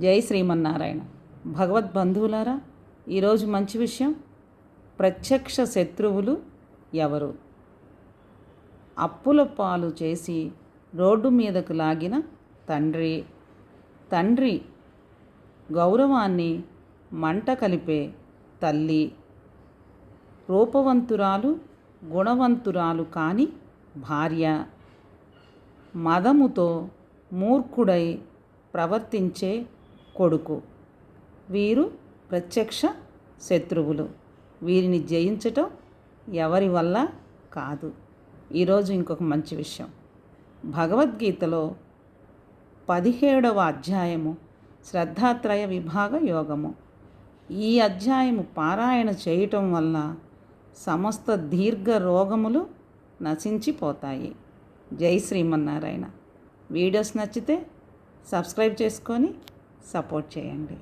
జై శ్రీమన్నారాయణ. భగవద్బంధువులారా ఈరోజు మంచి విషయం ప్రత్యక్ష శత్రువులు ఎవరు? అప్పుల పాలు చేసి రోడ్డు మీదకు లాగిన తండ్రి. తండ్రి గౌరవాన్ని మంట కలిపే తల్లి. రూపవంతురాలు గుణవంతురాలు కాని భార్య. మదముతో మూర్ఖుడై ప్రవర్తించే కొడుకు. వీరు ప్రత్యక్ష శత్రువులు. వీరిని జయించటం ఎవరి వల్ల కాదు. ఈరోజు ఇంకొక మంచి విషయం. భగవద్గీతలో పదిహేడవ అధ్యాయము శ్రద్ధాత్రయ విభాగ యోగము. ఈ అధ్యాయము పారాయణ చేయటం వల్ల సమస్త దీర్ఘ రోగములు నశించిపోతాయి. జై శ్రీమన్నారాయణ. వీడియోస్ నచ్చితే సబ్స్క్రైబ్ చేసుకొని సపోర్ట్ చేయండి.